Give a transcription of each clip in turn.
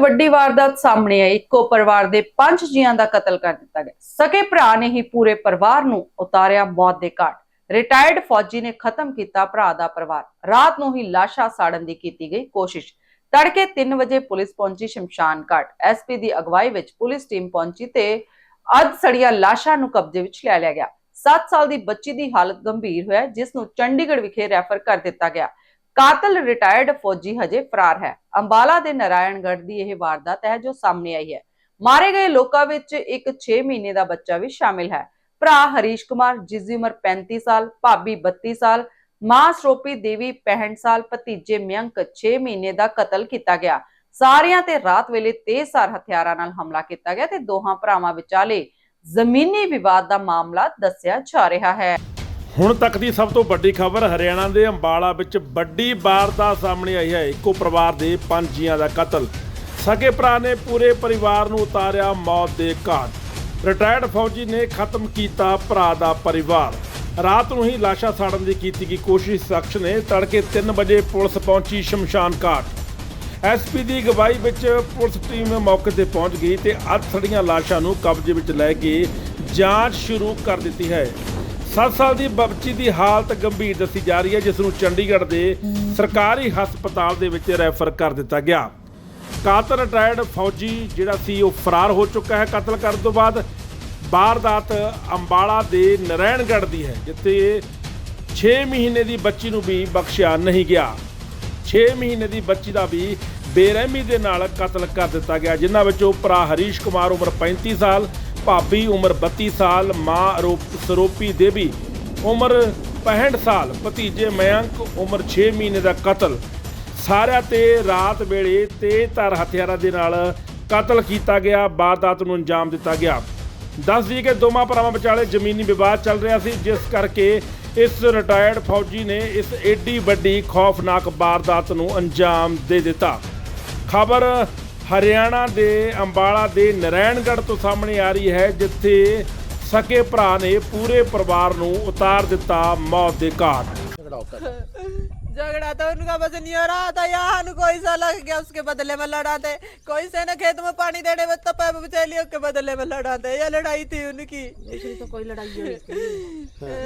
ਵੱਡੀ ਵਾਰਦਾਤ ਸਾਹਮਣੇ ਆਈ। ਇੱਕੋ ਪਰਿਵਾਰ ਦੇ ਪੰਜ ਜੀਆਂ ਦਾ ਕਤਲ ਕਰ ਦਿੱਤਾ ਗਿਆ। ਸਕੇ ਭਰਾ ਨੇ ਹੀ ਪੂਰੇ ਪਰਿਵਾਰ ਨੂੰ ਉਤਾਰਿਆ ਮੌਤ ਦੇ ਘਾਟ। ਰਿਟਾਇਰਡ ਫੌਜੀ ਨੇ ਖਤਮ ਕੀਤਾ ਭਰਾ ਦਾ ਪਰਿਵਾਰ। ਰਾਤ ਨੂੰ ਹੀ ਲਾਸ਼ਾਂ ਸਾੜਨ ਦੀ ਕੀਤੀ ਗਈ ਕੋਸ਼ਿਸ਼। ਤੜਕੇ 3 ਵਜੇ ਪੁਲਿਸ ਪਹੁੰਚੀ ਸ਼ਮਸ਼ਾਨ ਘਾਟ। ਐਸਪੀ ਦੀ ਅਗਵਾਈ ਵਿੱਚ ਪੁਲਿਸ ਟੀਮ ਪਹੁੰਚੀ ਤੇ ਅੱਧ ਸੜੀਆਂ ਲਾਸ਼ਾਂ ਨੂੰ ਕਬਜ਼ੇ ਵਿੱਚ ਲੈ ਲਿਆ ਗਿਆ। 7 ਸਾਲ ਦੀ ਬੱਚੀ ਦੀ ਹਾਲਤ ਗੰਭੀਰ ਹੋਇਆ, ਜਿਸ ਨੂੰ ਚੰਡੀਗੜ੍ਹ ਵਿਖੇ ਰੈਫਰ ਕਰ ਦਿੱਤਾ ਗਿਆ। ਕਾਤਲ ਰਿਟਾਇਰਡ ਫੌਜੀ ਹਜੇ ਫਰਾਰ ਹੈ। ਅੰਬਾਲਾ ਦੇ ਨਾਰਾਇਣਗੜ੍ਹ ਦੀ ਇਹ ਵਾਰਦਾਤ ਹੈ ਜੋ ਸਾਹਮਣੇ ਆਈ ਹੈ। ਮਾਰੇ ਗਏ ਲੋਕਾਂ ਵਿੱਚ ਇੱਕ 6 ਮਹੀਨੇ ਦਾ ਬੱਚਾ ਵੀ ਸ਼ਾਮਿਲ ਹੈ। ਭਰਾ ਹਰੀਸ਼ ਕੁਮਾਰ, ਜਿਸ ਦੀ ਉਮਰ 35 ਸਾਲ, ਭਾਬੀ 32 ਸਾਲ, ਮਾਂ ਸਰੋਪੀ ਦੇਵੀ 65 ਸਾਲ, ਭਤੀਜੇ ਮਿਯੰਕ 6 ਮਹੀਨੇ ਦਾ ਕਤਲ ਕੀਤਾ ਗਿਆ। ਸਾਰਿਆਂ ਤੇ ਰਾਤ ਵੇਲੇ ਤੇਜ਼ਧਾਰ ਹਥਿਆਰਾਂ ਨਾਲ ਹਮਲਾ ਕੀਤਾ ਗਿਆ ਤੇ ਦੋਹਾਂ ਭਰਾਵਾਂ ਵਿਚਾਲੇ ਜ਼ਮੀਨੀ ਵਿਵਾਦ ਦਾ ਮਾਮਲਾ ਦੱਸਿਆ ਜਾ ਰਿਹਾ ਹੈ। ਹੁਣ ਤੱਕ ਦੀ ਸਭ ਤੋਂ ਵੱਡੀ ਖਬਰ ਹਰਿਆਣਾ ਦੇ ਅੰਬਾਲਾ ਵਿੱਚ ਵੱਡੀ ਵਾਰਦਾਤ ਸਾਹਮਣੇ ਆਈ ਹੈ। ਇੱਕੋ ਪਰਿਵਾਰ ਦੇ ਪੰਜ ਜੀਆਂ ਦਾ ਕਤਲ। ਸਕੇ ਭਰਾ ਨੇ ਪੂਰੇ ਪਰਿਵਾਰ ਨੂੰ ਉਤਾਰਿਆ ਮੌਤ ਦੇ ਘਾਟ। ਰਿਟਾਇਰਡ ਫੌਜੀ ਨੇ ਖਤਮ ਕੀਤਾ ਭਰਾ ਦਾ ਪਰਿਵਾਰ। ਰਾਤ ਨੂੰ ਹੀ ਲਾਸ਼ਾਂ ਸਾੜਨ ਦੀ ਕੀਤੀ ਗਈ ਕੋਸ਼ਿਸ਼। ਸ਼ਖਸ ਨੇ ਤੜਕੇ 3 ਵਜੇ ਪੁਲਿਸ ਪਹੁੰਚੀ ਸ਼ਮਸ਼ਾਨ ਘਾਟ। ਐਸਪੀ ਦੀ ਅਗਵਾਈ ਵਿੱਚ ਪੁਲਿਸ ਟੀਮ ਮੌਕੇ ਤੇ ਪਹੁੰਚ ਗਈ ਤੇ ਅੱਧ ਸੜੀਆਂ ਲਾਸ਼ਾਂ ਨੂੰ ਕਬਜ਼ੇ ਵਿੱਚ ਲੈ ਕੇ ਜਾਂਚ ਸ਼ੁਰੂ ਕਰ ਦਿੱਤੀ ਹੈ। 7 ਸਾਲ ਦੀ ਬੱਚੀ ਦੀ ਹਾਲਤ ਗੰਭੀਰ ਦੱਸੀ ਜਾ ਰਹੀ ਹੈ, ਜਿਸ ਨੂੰ ਚੰਡੀਗੜ੍ਹ ਦੇ ਸਰਕਾਰੀ ਹਸਪਤਾਲ ਦੇ ਵਿੱਚ ਰੈਫਰ ਕਰ ਦਿੱਤਾ ਗਿਆ। ਕਾਤਲ ਰਿਟਾਇਰਡ ਫੌਜੀ ਜਿਹੜਾ ਸੀ, ਉਹ ਫਰਾਰ ਹੋ ਚੁੱਕਾ ਹੈ ਕਤਲ ਕਰਨ ਤੋਂ ਬਾਅਦ। ਵਾਰਦਾਤ ਅੰਬਾਲਾ ਦੇ ਨਰੈਣਗੜ੍ਹ ਦੀ ਹੈ, ਜਿੱਥੇ 6 ਮਹੀਨੇ ਦੀ ਬੱਚੀ ਨੂੰ ਵੀ ਬਖਸ਼ਿਆ ਨਹੀਂ ਗਿਆ। 6 ਮਹੀਨੇ ਦੀ ਬੱਚੀ ਦਾ ਵੀ ਬੇਰਹਿਮੀ ਦੇ ਨਾਲ ਕਤਲ ਕਰ ਦਿੱਤਾ ਗਿਆ, ਜਿਨ੍ਹਾਂ ਵਿੱਚੋਂ ਭਰਾ ਹਰੀਸ਼ ਕੁਮਾਰ ਉਮਰ 35 ਸਾਲ ਭਾਬੀ ਉਮਰ 32 ਸਾਲ, ਮਾਂ ਰੂਪ ਸਰੋਪੀ ਦੇਵੀ, ਉਮਰ 65 ਸਾਲ, ਭਤੀਜੇ ਮਯੰਕ, ਉਮਰ 6 ਮਹੀਨੇ ਦਾ ਕਤਲ। ਸਾਰਿਆਂ ਤੇ ਰਾਤ ਵੇਲੇ ਤੇਜ਼ਧਾਰ ਹਥਿਆਰਾਂ ਦੇ ਨਾਲ ਕਤਲ ਕੀਤਾ ਗਿਆ, ਵਾਰਦਾਤ ਨੂੰ ਅੰਜਾਮ ਦਿੱਤਾ ਗਿਆ। ਦੱਸ ਦਈਏ ਕਿ ਦੋਵਾਂ ਭਰਾਵਾਂ ਵਿਚਾਲੇ ਜ਼ਮੀਨੀ ਵਿਵਾਦ ਚੱਲ ਰਿਹਾ ਸੀ, ਜਿਸ ਕਰਕੇ ਇਸ ਰਿਟਾਇਰਡ ਫੌਜੀ ਨੇ ਇਸ ਏਡੀ ਵੱਡੀ ਖੌਫਨਾਕ ਵਾਰਦਾਤ ਨੂੰ ਅੰਜਾਮ ਦੇ ਦਿੱਤਾ। ਖਬਰ ਹਰਿਆਣਾ ਦੇ ਅੰਬਾਲਾ ਦੇ ਨਰੈਣਗੜ੍ਹ ਤੋਂ ਸਾਹਮਣੇ ਆ ਰਹੀ ਹੈ ਜਿੱਥੇ ਸਕੇ ਭਰਾ ਨੇ ਪੂਰੇ ਪਰਿਵਾਰ ਨੂੰ ਉਤਾਰ ਦਿੱਤਾ ਮੌਤ ਦੇ ਘਾਟ झगड़ा होता था झगड़ा तो उनका बस नहीं हो रहा था यहाँ न कोई सा लग गया उसके बदले में लड़ाते कोई से न खेत में पानी देने में तो पैप बचैलियों के बदले में लड़ाते ये लड़ाई थी उनकी दूसरी तो कोई लड़ाई नहीं थी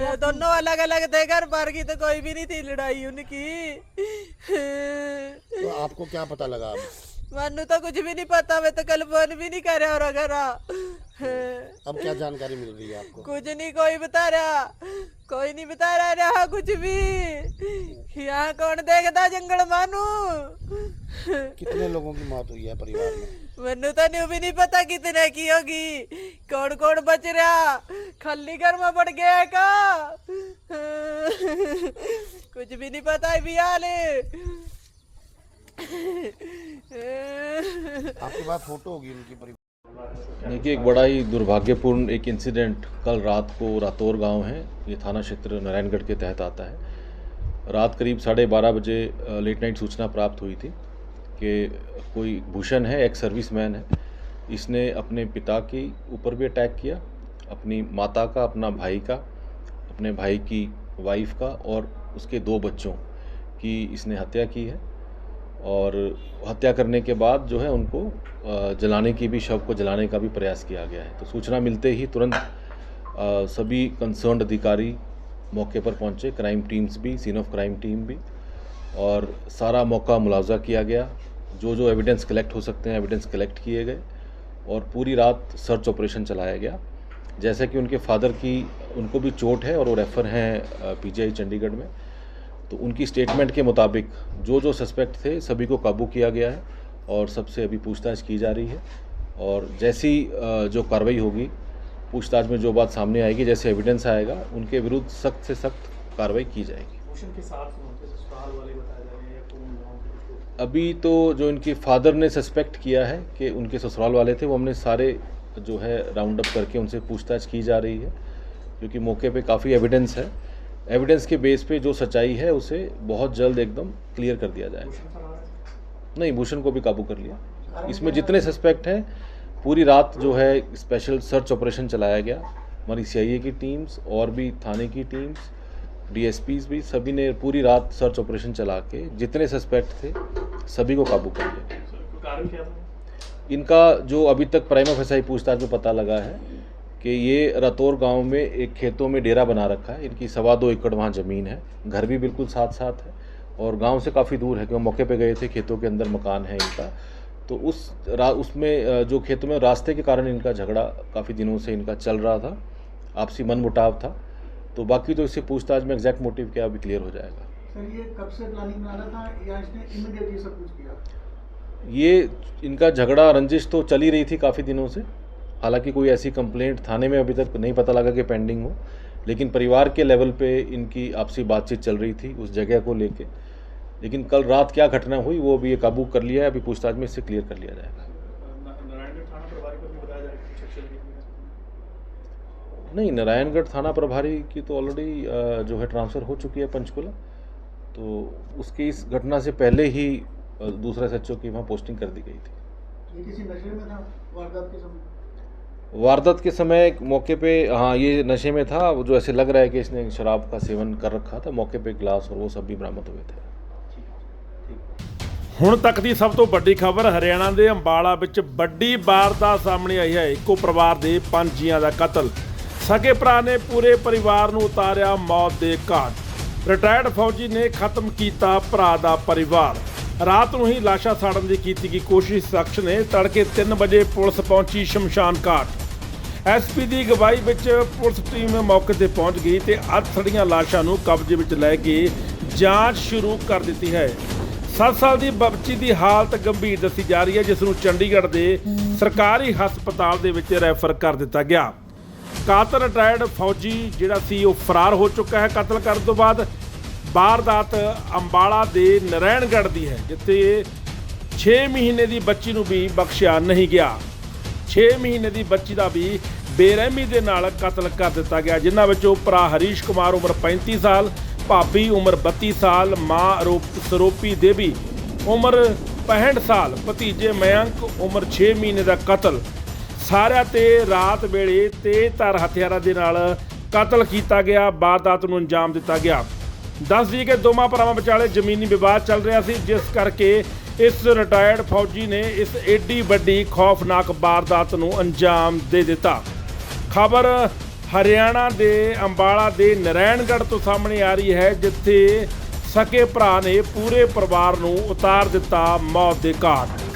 अ, दोनों अलग अलग थे घर पर की तो कोई भी नहीं थी लड़ाई उनकी तो आपको क्या पता लगा ਮੈਨੂੰ तो कुछ भी नहीं पता मैं तो कल फोन भी नहीं करा और अगर अब क्या जानकारी मिल रही है आपको कुछ नहीं कोई बता रहा कोई नहीं बता रहा रहा कुछ भी यहाँ कौन देखता जंगल मानू कितने लोगों की मौत हुई है परिवार में मनु तो न्यू भी नहीं पता कितने की होगी कौन कौन बच रहा खली घर में बढ़ गया का कुछ भी नहीं पता है बिहाल आपके पास फ़ोटो होगी उनकी परिवार देखिए, एक बड़ा ही दुर्भाग्यपूर्ण एक इंसिडेंट कल रात को रातौर गाँव है। ये थाना क्षेत्र नारायणगढ़ के तहत आता है। रात करीब साढ़े बारह बजे लेट नाइट सूचना प्राप्त हुई थी कि कोई भूषण है, एक सर्विसमैन है। इसने अपने पिता के ऊपर भी अटैक किया, अपनी माता का, अपना भाई का, अपने भाई की वाइफ का और उसके दो बच्चों की इसने हत्या की है। और हत्या करने के बाद जो है उनको जलाने की भी, शव को जलाने का भी प्रयास किया गया है। तो सूचना मिलते ही तुरंत सभी कंसर्न अधिकारी मौके पर पहुँचे। क्राइम टीम्स भी सीन ऑफ़ क्राइम टीम भी। और सारा मौका मुलावजा किया गया। जो जो एविडेंस कलेक्ट हो सकते हैं एविडेंस कलेक्ट किए गए। और पूरी रात सर्च ऑपरेशन चलाया गया। जैसे कि उनके फादर की, उनको भी चोट है और वो रेफ़र हैं पीजीआई चंडीगढ़ में। तो उनकी स्टेटमेंट के मुताबिक जो जो सस्पेक्ट थे सभी को काबू किया गया है और सबसे अभी पूछताछ की जा रही है। और जैसी जो कार्रवाई होगी पूछताछ में जो बात सामने आएगी जैसे एविडेंस आएगा उनके विरुद्ध सख्त से सख्त कार्रवाई की जाएगी। अभी तो जो इनके फादर ने सस्पेक्ट किया है कि उनके ससुराल वाले थे वो हमने सारे जो है राउंड अप करके उनसे पूछताछ की जा रही है क्योंकि मौके पे काफ़ी एविडेंस है। एविडेंस के बेस पे जो सच्चाई है उसे बहुत जल्द एकदम क्लियर कर दिया जाएगा नहीं भूषण को भी काबू कर लिया। इसमें जितने सस्पेक्ट हैं पूरी रात जो है स्पेशल सर्च ऑपरेशन चलाया गया। हमारी सी की टीम्स और भी थाने की टीम्स डीएसपीज भी सभी ने पूरी रात सर्च ऑपरेशन चला के जितने सस्पेक्ट थे सभी को काबू कर लिया। इनका जो अभी तक प्राइम प्राइमा फैसाई पूछताछ में पता लगा है कि ये रतौर गाँव में एक खेतों में डेरा बना रखा है। इनकी सवा दो एकड़ वहाँ ज़मीन है। घर भी बिल्कुल साथ साथ है और गाँव से काफ़ी दूर है क्योंकि मौके पे गए थे खेतों के अंदर मकान है इनका। तो उस रा, उसमें जो खेतों में रास्ते के कारण इनका झगड़ा काफ़ी दिनों से इनका चल रहा था आपसी मन मुटाव था। तो बाकी तो इससे पूछताछ में एग्जैक्ट मोटिव क्या अभी क्लियर हो जाएगा। सर ये कब से प्लानिंग बना रहा था या इसने इमीडिएटली सब कुछ किया? ये इनका झगड़ा रंजिश तो चली रही थी काफ़ी दिनों से। हालाँकि कोई ऐसी कंप्लेंट थाने में अभी तक नहीं पता लगा कि पेंडिंग हो लेकिन परिवार के लेवल पे इनकी आपसी बातचीत चल रही थी उस जगह को लेके। लेकिन कल रात क्या घटना हुई वो अभी ये काबू कर लिया है अभी पूछताछ में इससे क्लियर कर लिया जाएगा। नहीं नारायणगढ़ थाना प्रभारी की तो ऑलरेडी जो है ट्रांसफ़र हो चुकी है पंचकुला। तो उसकी इस घटना से पहले ही दूसरा एस की वहाँ पोस्टिंग कर दी गई थी। किसी नशे में था? वारदात के समय वारदात के समय एक मौके पे हाँ ये नशे में था वो जो ऐसे लग रहा है कि इसने शराब का सेवन कर रखा था मौके पे गिलास और वो सब भी बरामद हुए थे ਹੁਣ ਤੱਕ ਦੀ ਸਭ ਤੋਂ ਵੱਡੀ ਖਬਰ ਹਰਿਆਣਾ ਦੇ ਅੰਬਾਲਾ ਵਿੱਚ ਵੱਡੀ ਵਾਰਦਾਤ ਸਾਹਮਣੇ ਆਈ ਹੈ ਇੱਕੋ ਪਰਿਵਾਰ ਦੇ ਪੰਜ ਜੀਆਂ ਦਾ ਕਤਲ ਸਕੇ ਭਰਾ ਨੇ ਪੂਰੇ ਪਰਿਵਾਰ ਨੂੰ ਉਤਾਰਿਆ ਮੌਤ ਦੇ ਘਾਟ ਰਿਟਾਇਰਡ ਫੌਜੀ ਨੇ ਖਤਮ ਕੀਤਾ ਭਰਾ ਦਾ ਪਰਿਵਾਰ ਰਾਤ ਨੂੰ ਹੀ ਲਾਸ਼ਾਂ ਸਾੜਨ ਦੀ ਕੀਤੀ ਗਈ ਕੋਸ਼ਿਸ਼ ਸ਼ਖਸ ਨੇ ਤੜਕੇ 3 ਵਜੇ ਪੁਲਿਸ ਪਹੁੰਚੀ ਸ਼ਮਸ਼ਾਨ ਘਾਟ ਐਸਪੀ ਦੀ ਅਗਵਾਈ ਵਿੱਚ ਪੁਲਿਸ ਟੀਮ ਮੌਕੇ ਤੇ ਪਹੁੰਚ ਗਈ ਤੇ ਅੱਧ ਸੜੀਆਂ ਲਾਸ਼ਾਂ ਨੂੰ ਕਬਜ਼ੇ ਵਿੱਚ ਲੈ ਕੇ ਜਾਂਚ ਸ਼ੁਰੂ ਕਰ ਦਿੱਤੀ ਹੈ। 7 ਸਾਲ ਦੀ ਬੱਚੀ ਦੀ ਹਾਲਤ ਗੰਭੀਰ ਦੱਸੀ ਜਾ ਰਹੀ ਹੈ, ਜਿਸ ਨੂੰ ਚੰਡੀਗੜ੍ਹ ਦੇ ਸਰਕਾਰੀ ਹਸਪਤਾਲ ਦੇ ਵਿੱਚ ਰੈਫਰ ਕਰ ਦਿੱਤਾ ਗਿਆ। ਕਾਤਲ ਰਿਟਾਇਰਡ ਫੌਜੀ, ਜਿਹੜਾ ਸੀ ਉਹ ਫਰਾਰ ਹੋ ਚੁੱਕਾ ਹੈ ਕਤਲ ਕਰਨ ਤੋਂ ਬਾਅਦ। ਵਾਰਦਾਤ ਅੰਬਾਲਾ ਦੇ ਨਰੈਣਗੜ੍ਹ ਦੀ ਹੈ, ਜਿੱਥੇ 6 ਮਹੀਨੇ ਦੀ ਬੱਚੀ ਨੂੰ ਵੀ ਬਖਸ਼ਿਆ ਨਹੀਂ ਗਿਆ। 6 ਮਹੀਨੇ ਦੀ ਬੱਚੀ ਦਾ ਵੀ ਬੇਰਹਿਮੀ ਦੇ ਨਾਲ ਕਤਲ ਕਰ ਦਿੱਤਾ ਗਿਆ, ਜਿਨ੍ਹਾਂ ਵਿੱਚੋਂ ਭਰਾ ਹਰੀਸ਼ ਕੁਮਾਰ ਉਮਰ 35 ਸਾਲ, ਭਾਬੀ ਉਮਰ 32 ਸਾਲ, ਮਾਂ ਅਰੂਪ ਸਰੋਪੀ ਦੇਵੀ ਉਮਰ 65 ਸਾਲ, ਭਤੀਜੇ ਮਯੰਕ ਉਮਰ 6 ਮਹੀਨੇ ਦਾ ਕਤਲ। ਸਾਰਿਆਂ ਤੇ ਰਾਤ ਵੇਲੇ ਤੇਜ਼ਧਾਰ ਹਥਿਆਰਾਂ ਦੇ ਨਾਲ ਕਤਲ ਕੀਤਾ ਗਿਆ, ਵਾਰਦਾਤ ਨੂੰ ਅੰਜਾਮ ਦਿੱਤਾ ਗਿਆ। ਦੱਸ ਦਈਏ ਕਿ ਦੋਵਾਂ ਭਰਾਵਾਂ ਵਿਚਾਲੇ ਜ਼ਮੀਨੀ ਵਿਵਾਦ ਚੱਲ ਰਿਹਾ ਸੀ, ਜਿਸ ਕਰਕੇ ਇਸ ਰਿਟਾਇਰਡ ਫੌਜੀ ਨੇ ਇਸ ਏਡੀ ਵੱਡੀ ਖੌਫਨਾਕ ਵਾਰਦਾਤ ਨੂੰ ਅੰਜਾਮ ਦੇ ਦਿੱਤਾ। ਖਬਰ ਹਰਿਆਣਾ ਦੇ ਅੰਬਾਲਾ ਦੇ ਨਰੈਣਗੜ੍ਹ ਤੋਂ ਸਾਹਮਣੇ ਆ ਰਹੀ ਹੈ, ਜਿੱਥੇ ਸਕੇ ਭਰਾ ਨੇ ਪੂਰੇ ਪਰਿਵਾਰ ਨੂੰ ਉਤਾਰ ਦਿੱਤਾ ਮੌਤ ਦੇ ਘਾਟ।